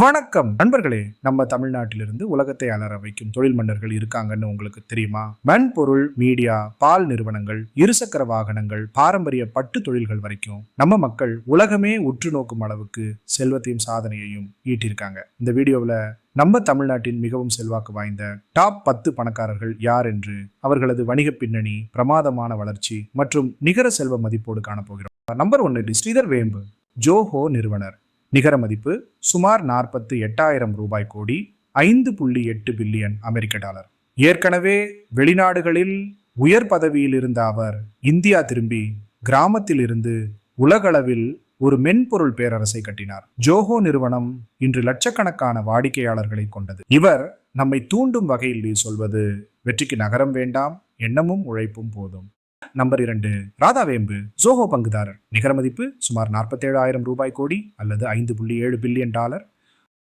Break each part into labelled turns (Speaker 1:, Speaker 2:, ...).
Speaker 1: வணக்கம். நண்பர்களே நம்ம தமிழ்நாட்டிலிருந்து உலகத்தை அலற வைக்கும் தொழில் மன்னர்கள் இருக்காங்கன்னு உங்களுக்கு தெரியுமா? மென்பொருள் மீடியா பால் நிறுவனங்கள் இருசக்கர வாகனங்கள் பாரம்பரிய பட்டு தொழில்கள் வரைக்கும் நம்ம மக்கள் உலகமே உற்று நோக்கும் அளவுக்கு செல்வத்தையும் சாதனையையும் ஈட்டியிருக்காங்க. இந்த வீடியோவில் நம்ம தமிழ்நாட்டின் மிகவும் செல்வாக்கு வாய்ந்த டாப் பத்து பணக்காரர்கள் யார் என்று அவர்களது வணிக பின்னணி பிரமாதமான வளர்ச்சி மற்றும் நிகர செல்வ மதிப்போடு காணப்போகிறோம். நம்பர் ஒன்று ஸ்ரீதர் வேம்பு ஜோஹோ நிறுவனர். நிகர மதிப்பு சுமார் நாற்பத்து எட்டாயிரம் ரூபாய் கோடி ஐந்து புள்ளி எட்டு பில்லியன் அமெரிக்க டாலர். ஏற்கனவே வெளிநாடுகளில் உயர் பதவியில் இருந்த அவர் இந்தியா திரும்பி கிராமத்தில் இருந்து உலகளவில் ஒரு மென்பொருள் பேரரசை கட்டினார். ஜோஹோ நிறுவனம் இன்று லட்சக்கணக்கான வாடிக்கையாளர்களை கொண்டது. இவர் நம்மை தூண்டும் வகையில் சொல்வது வெற்றிக்கு நகரம் வேண்டாம் எண்ணமும் உழைப்பும் போதும். நம்பர் இரண்டு ராதாவேம்பு ஜோஹோ பங்குதாரர். நிகர மதிப்பு சுமார் நாற்பத்தேழு ஆயிரம் ரூபாய் கோடி அல்லது ஐந்து புள்ளி ஏழு பில்லியன் டாலர்.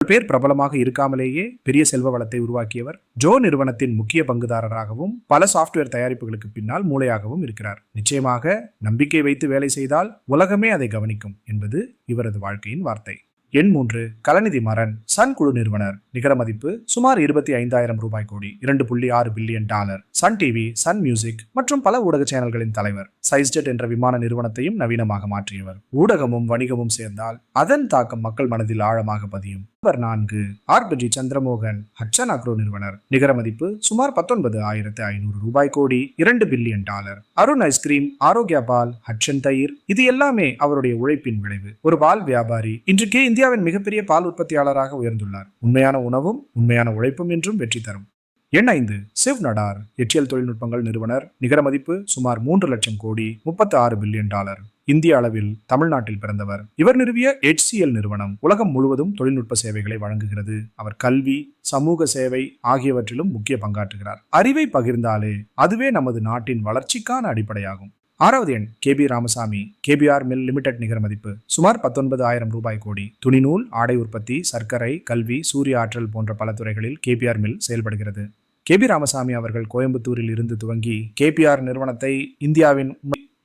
Speaker 1: பேர் பிரபலமாக இருக்காமலேயே பெரிய செல்வ வளத்தை உருவாக்கியவர். ஜோ நிறுவனத்தின் முக்கிய பங்குதாரராகவும் பல சாஃப்ட்வேர் தயாரிப்புகளுக்கு பின்னால் மூளையாகவும் இருக்கிறார். நிச்சயமாக நம்பிக்கை வைத்து வேலை செய்தால் உலகமே அதை கவனிக்கும் என்பது இவரது வாழ்க்கையின் வார்த்தை. எண் மூன்று கலநிதி மரன் சன் குழு நிறுவனர். நிகர மதிப்பு சுமார் இருபத்தி ஐந்தாயிரம் ரூபாய் கோடி. இரண்டு புள்ளி ஆறு billion dollar. Sun TV Sun Music மற்றும் பல ஊடக சேனல்களின் தலைவர். சைஸ்ஜெட் என்ற விமான நிறுவனத்தையும் நவீனமாக மாற்றியவர். ஊடகமும் வணிகமும் சேர்ந்தால் அதன் தாக்கம் மக்கள் மனதில் ஆழமாக பதியும். நம்பர் நான்கு ஆர்பிஜி சந்திரமோகன் ஹட்சன் அக்ரோ நிறுவனர். நிகர மதிப்பு சுமார் பத்தொன்பது ஆயிரத்து ஐநூறு ரூபாய் கோடி. இரண்டு billion dollar. Arun ice cream Arokya பால் ஹட்சன் தயிர் இது எல்லாமே அவருடைய உழைப்பின் விளைவு. ஒரு பால் வியாபாரி. இன்றைக்கு இந்தியாவின் மிகப்பெரிய பால் உற்பத்தியாளராக உயர்ந்துள்ளார். உண்மையான உணவும் உண்மையான உழைப்பும் என்றும் வெற்றி தரும். எண் ஐந்து சிவ் நடார் எச்சியல் தொழில்நுட்பங்கள் நிறுவனர் நிகர மதிப்பு சுமார் மூன்று லட்சம் கோடி முப்பத்தி ஆறு பில்லியன் டாலர். இந்திய அளவில் தமிழ்நாட்டில் பிறந்தவர். இவர் நிறுவிய எச்சிஎல் நிறுவனம் உலகம் முழுவதும் தொழில்நுட்ப சேவைகளை வழங்குகிறது. அவர் கல்வி சமூக சேவை ஆகியவற்றிலும் முக்கிய பங்காற்றுகிறார். அறிவை பகிர்ந்தாலே அதுவே நமது நாட்டின் வளர்ச்சிக்கான அடிப்படையாகும். ஆறாவது எண் KP Ramasamy KPR mill limited நிகர மதிப்பு. சுமார் பத்தொன்பது ஆயிரம் ரூபாய் கோடி. துணிநூல் ஆடை உற்பத்தி சர்க்கரை கல்வி சூரிய ஆற்றல் போன்ற பல துறைகளில் கேபிஆர் மில் செயல்படுகிறது. கேபி ராமசாமி அவர்கள் கோயம்புத்தூரில் இருந்து துவங்கி கேபிஆர் நிறுவனத்தை இந்தியாவின்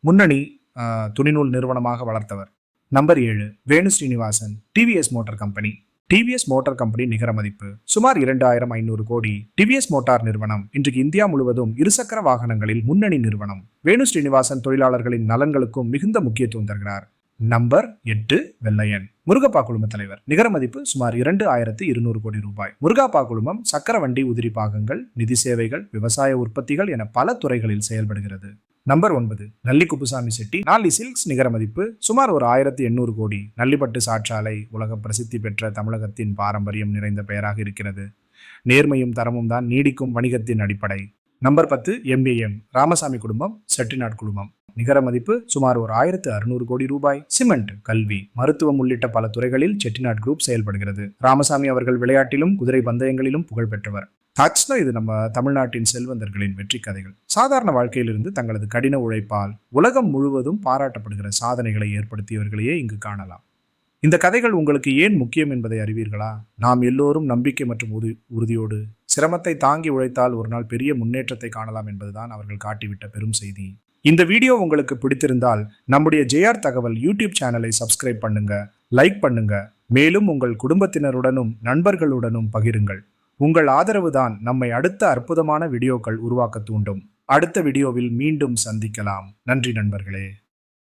Speaker 1: முன்னணி துணிநூல் நிறுவனமாக வளர்த்தவர். நம்பர் ஏழு Venu Srinivasan TVS motor company. TVS motor company நிகர மதிப்பு சுமார் இரண்டாயிரம் ஐநூறு கோடி. டிவிஎஸ் மோட்டார் நிறுவனம் இன்றைக்கு இந்தியா முழுவதும் இருசக்கர வாகனங்களில் முன்னணி நிறுவனம். வேணு ஸ்ரீனிவாசன் தொழிலாளர்களின் நலன்களுக்கும் மிகுந்த முக்கியத்துவம் தருகிறார். நம்பர் எட்டு வெள்ளையன். முருகப்பா குழும தலைவர். நிகர மதிப்பு சுமார் இரண்டு ஆயிரத்து இருநூறு கோடி ரூபாய். முருகாப்பா குழுமம் சக்கர வண்டி உதிரி பாகங்கள் நிதி சேவைகள் விவசாய உற்பத்திகள் என பல துறைகளில் செயல்படுகிறது. நம்பர் ஒன்பது நல்லி குப்புசாமி செட்டி நாளி சில்க்ஸ் நிகர மதிப்பு சுமார் ஒரு ஆயிரத்தி எண்ணூறு கோடி. நல்லிப்பட்டு சாற்றாலை உலக பிரசித்தி பெற்ற தமிழகத்தின் பாரம்பரியம் நிறைந்த பெயராக இருக்கிறது. நேர்மையும் தரமும் தான் நீடிக்கும் வணிகத்தின் அடிப்படை. நம்பர் பத்து எம்பிஎம் ராமசாமி குடும்பம் செட்டிநாட் குடும்பம். நிகர மதிப்பு சுமார் ஒரு ஆயிரத்து அறுநூறு கோடி ரூபாய். சிமெண்ட் கல்வி மருத்துவம் உள்ளிட்ட பல துறைகளில் செட்டிநாட் குரூப் செயல்படுகிறது. ராமசாமி அவர்கள் விளையாட்டிலும் குதிரை பந்தயங்களிலும் புகழ் பெற்றவர் தாட்ஸ்னா இது நம்ம தமிழ்நாட்டின் செல்வந்தர்களின் வெற்றி கதைகள். சாதாரண வாழ்க்கையிலிருந்து தங்களது கடின உழைப்பால் உலகம் முழுவதும் பாராட்டப்படுகிற சாதனைகளை ஏற்படுத்தியவர்களையே இங்கு காணலாம். இந்த கதைகள் உங்களுக்கு ஏன் முக்கியம் என்பதை அறிவீர்களா? நாம் எல்லோரும் நம்பிக்கை மற்றும் உறு உறுதியோடு சிரமத்தை தாங்கி உழைத்தால் ஒரு நாள் பெரிய முன்னேற்றத்தை காணலாம் என்பதுதான் அவர்கள் காட்டிவிட்ட பெரும் செய்தி. இந்த வீடியோ உங்களுக்கு பிடித்திருந்தால் நம்முடைய ஜேஆர் தகவல் யூடியூப் சேனலை சப்ஸ்கிரைப் பண்ணுங்க லைக் பண்ணுங்க. மேலும் உங்கள் குடும்பத்தினருடனும் நண்பர்களுடனும் பகிருங்கள். உங்கள் ஆதரவு தான் நம்மை அடுத்த அற்புதமான வீடியோக்கள் உருவாக்க தூண்டும். அடுத்த வீடியோவில் மீண்டும் சந்திக்கலாம். நன்றி நண்பர்களே.